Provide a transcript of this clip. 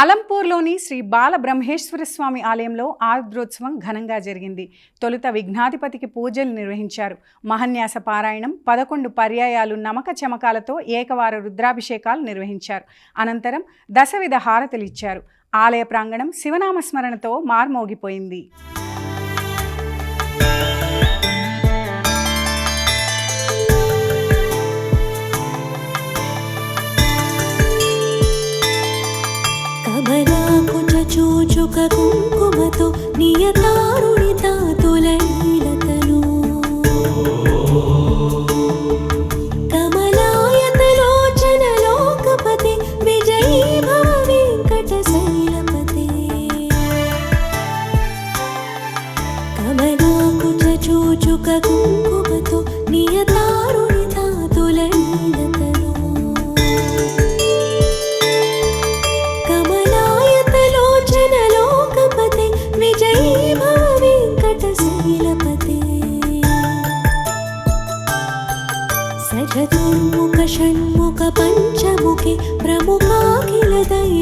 అలంపూర్లోని శ్రీ బాల బ్రహ్మేశ్వర స్వామి ఆలయంలో ఆర్ద్రోత్సవం ఘనంగా జరిగింది. తొలుత విఘ్నాధిపతికి పూజలు నిర్వహించారు. మహన్యాస పారాయణం పదకొండు పర్యాయాలు నమక చమకాలతో ఏకవార రుద్రాభిషేకాలు నిర్వహించారు. అనంతరం దశవిధ హారతలిచ్చారు ఆలయ ప్రాంగణం శివనామస్మరణతో మార్మోగిపోయింది. కమలాకుచ చచూచుక కుంకుమతో నియతారుణి తాతులైలతను. కమలాయతలోచన లోకపతి విజయీ భవ వెంకట శైలపతే కమలాకుచ చూచుక కుంకుమతో నియతా चतुर्मुख षण्मुख पञ्चमुखे प्रमुखाखिलदय।